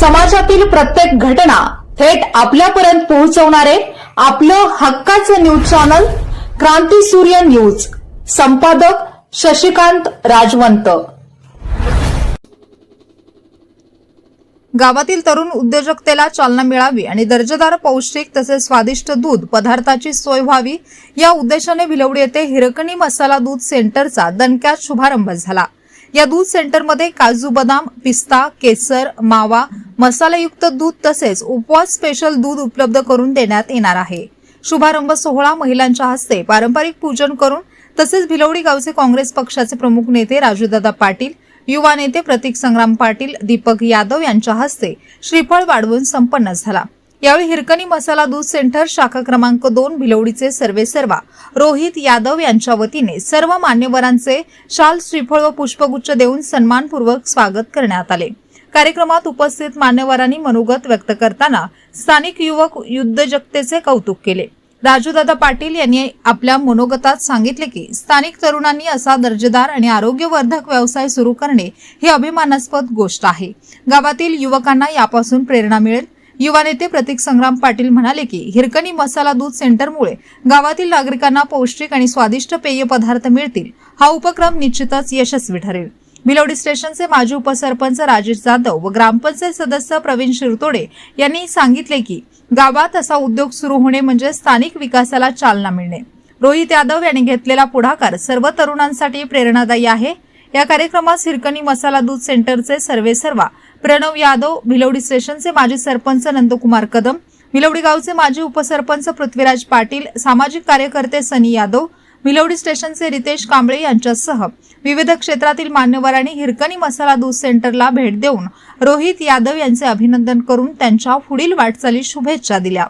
समाजातील प्रत्येक घटना थेट आपल्यापर्यंत पोहोचवणारे आपलं हक्काचं न्यूज चॅनल क्रांती सूर्य न्यूज संपादक शशिकांत राजवंत. गावातील तरुण उद्योजकतेला चालना मिळावी आणि दर्जेदार पौष्टिक तसेच स्वादिष्ट दूध पदार्थाची सोय व्हावी या उद्देशाने भिलवडी येथे हिरकणी मसाला दूध सेंटरचा दणक्यात शुभारंभ झाला. या दूध सेंटरमध्ये काजू बदाम पिस्ता केसर मावा मसालायुक्त दूध तसेच उपवास स्पेशल दूध उपलब्ध करून देण्यात येणार आहे. शुभारंभ सोहळा महिलांच्या हस्ते पारंपरिक पूजन करून तसेच भिलवडी गावचे काँग्रेस पक्षाचे प्रमुख नेते राजूदादा पाटील युवा नेते प्रतीक संग्राम पाटील दीपक यादव यांच्या हस्ते श्रीफळ वाढवून संपन्न झाला. यावेळी हिरकणी मसाला दूध सेंटर शाखा क्रमांक दोन भिलवडीचे सर्वेसर्वा रोहित यादव यांच्या वतीने सर्व मान्यवरांचे शाल श्रीफळ व पुष्पगुच्छ देऊन सन्मानपूर्वक स्वागत करण्यात आले. कार्यक्रमात उपस्थित मान्यवरांनी मनोगत व्यक्त करताना स्थानिक युवक युद्धजगतेचे कौतुक केले. राजूदादा पाटील यांनी आपल्या मनोगतात सांगितले की स्थानिक तरुणांनी असा दर्जेदार आणि आरोग्यवर्धक व्यवसाय सुरू करणे ही अभिमानास्पद गोष्ट आहे. गावातील युवकांना यापासून प्रेरणा मिळेल युवा नेते प्रतीक संग्राम पाटील म्हणाले की हिरकणी मसाला दूध सेंटरमुळे गावातील नागरिकांना पौष्टिक आणि स्वादिष्ट पेय पदार्थ मिळतील हा उपक्रम निश्चितच यशस्वी ठरेल. भिलवडी स्टेशनचे माजी उपसरपंच राजेश जाधव व ग्रामपंचायत सदस्य प्रवीण शिरतोडे यांनी सांगितले की गावात असा उद्योग सुरू होणे म्हणजे स्थानिक विकासाला चालना मिळणे. रोहित यादव यांनी घेतलेला पुढाकार सर्व तरुणांसाठी प्रेरणादायी आहे. या कार्यक्रमात हिरकणी मसाला दूध सेंटरचे सर्वे सर्वा प्रणव यादव भिलवडी स्टेशनचे माजी सरपंच नंदकुमार कदम भिलवडी गावचे माजी उपसरपंच पृथ्वीराज पाटील सामाजिक कार्यकर्ते सनी यादव भिलवडी स्टेशनचे रितेश कांबळे यांच्यासह विविध क्षेत्रातील मान्यवरांनी हिरकणी मसाला दूध सेंटरला भेट देऊन रोहित यादव यांचे अभिनंदन करून त्यांच्या पुढील वाटचाली शुभेच्छा दिल्या.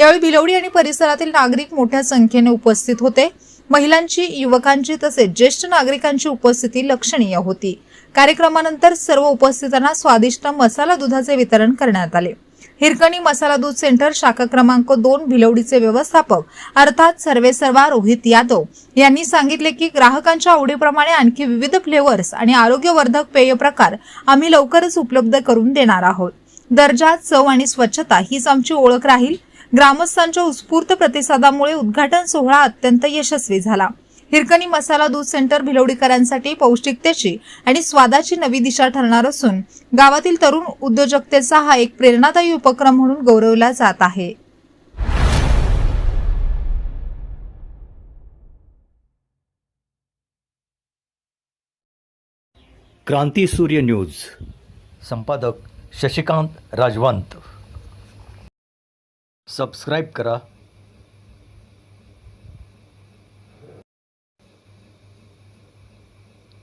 यावेळी भिलवडी आणि परिसरातील नागरिक मोठ्या संख्येने उपस्थित होते. महिलांची युवकांची तसेच ज्येष्ठ नागरिकांची उपस्थिती लक्षणीय होती. कार्यक्रमानंतर सर्व उपस्थितांना स्वादिष्ट मसाला दुधाचे वितरण करण्यात आले. हिरकणी मसाला दूध सेंटर शाखा क्रमांक दोन भिलवडीचे व्यवस्थापक अर्थात सर्वेसर्वा रोहित यादव यांनी सांगितले की ग्राहकांच्या आवडीप्रमाणे आणखी विविध फ्लेवर्स आणि आरोग्यवर्धक पेय प्रकार आम्ही लवकरच उपलब्ध करून देणार आहोत. दर्जा चव आणि स्वच्छता हीच आमची ओळख राहील. ग्रामस्थांच्या उत्स्फूर्त प्रतिसादामुळे उद्घाटन सोहळा अत्यंत यशस्वी झाला. हिरकणी मसाला दूध सेंटर भिलवडीकरांसाठी पौष्टिकतेची आणि स्वादाची नवी दिशा ठरणार असून गावातील तरुण उद्योजकतेचा हा एक प्रेरणादायी उपक्रम म्हणून गौरवला जात आहे. क्रांती सूर्य न्यूज. संपादक शशिकांत राजवंत. सबस्क्राईब करा.